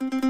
เ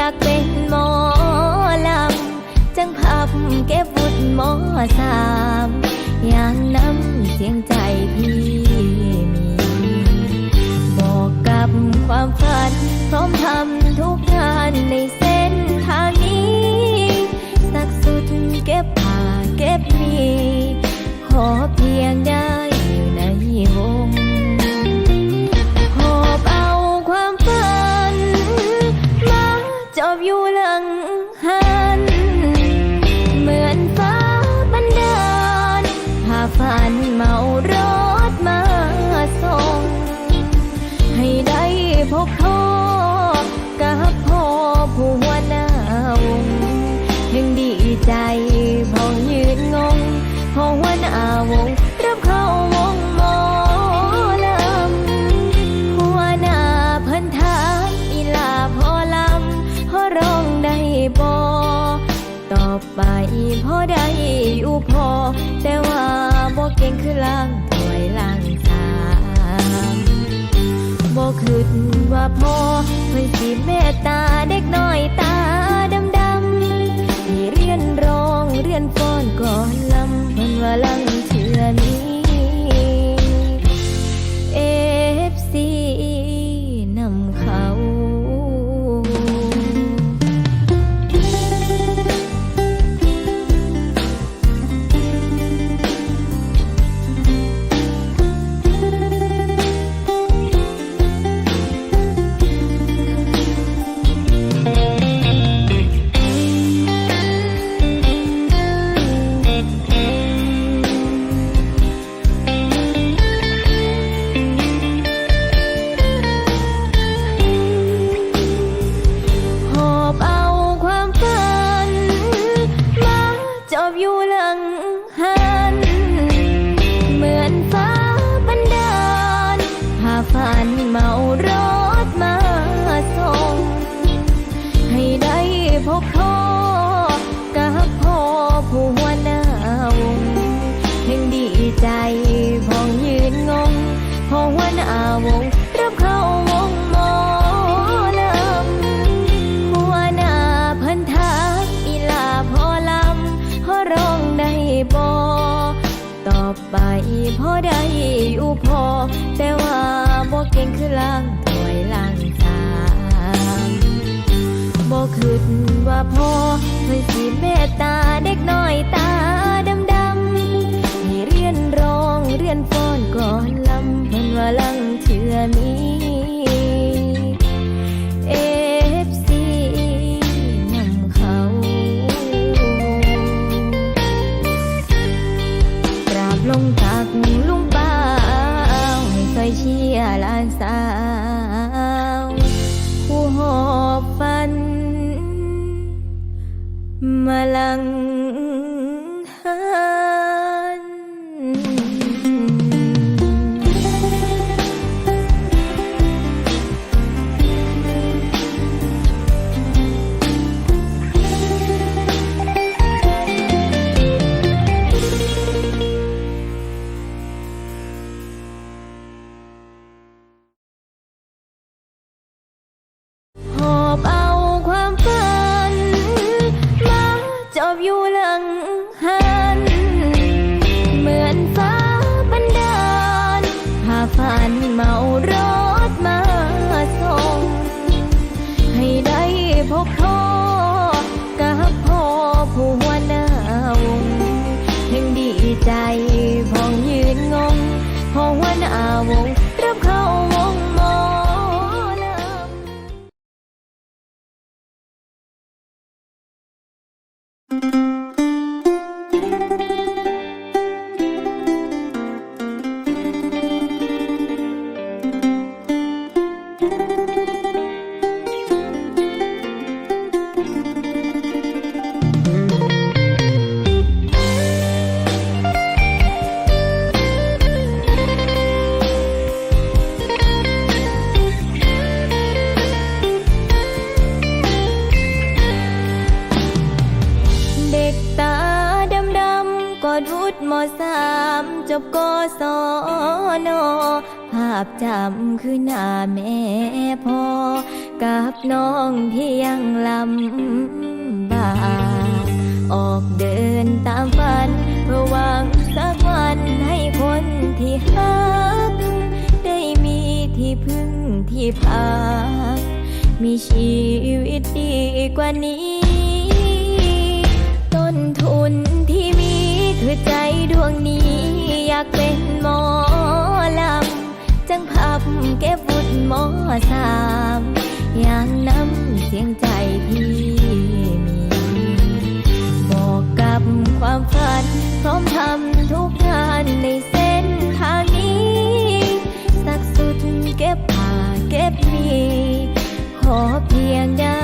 อยากเป็นหมอลำ จังพับเก็บบุญหมอสาม อย่างน้ำเสียงใจพี่ ไปพอได้อยู่พอ แต่ว่าบ่เก่งคือล้างถวยล้างสามบอกคิดว่าพอเพิ่นสิเมตตาเด็กน้อยตาดำดำที่เรียนร้องเรียนฟ้อนก่อนลำเพิ่นว่าลังาฝันเมารถมาส่ง ให้ได้พบพ่อกับพ่อผู้หัวหน้าวงยังดีใจพองยืนงงพอหัวหน้าวง คิดว่าพ่อเคยสิเมตตาเด็กน้อยตาดำดำๆให้เรียนร้องเรียนฟ้อนก่อนลำเพิ่นว่าลังเชื่อมี มามจบกศนภาพจำคือหน้าแม่พ่อกับน้องที่ยังลำบากออกเดินตามฝันเพื่อหวังสักวันให้คนที่ฮักได้มีที่พึ่งที่พักมีชีวิตดีกว่านี้ ต้นทุนที่มีคือใจดวงนี้ากเป็นหมอลำ จังพับเก็บวุฒิหมอสามอย่างน้ำเสียงใจที่มี บอกกับความฝัน พร้อมทำทุกงานในเส้นทางนี้ สักสุดเก็บผ้าเก็บมี ขอเพียงได้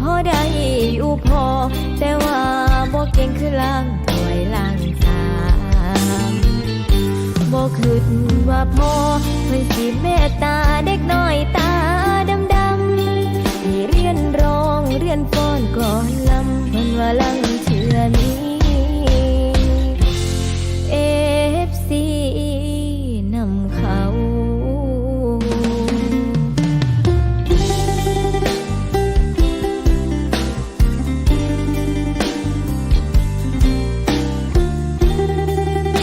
พอได้อยู่พอ แต่ว่าบ่เก่งคือล่างถอยล่างตาบ่คิดว่าพอเพิ่นสิเมตตาเด็กน้อยตาดำดำให้เรียนร้องเรียนป้อนก่อนลำเพิ่นว่าลัง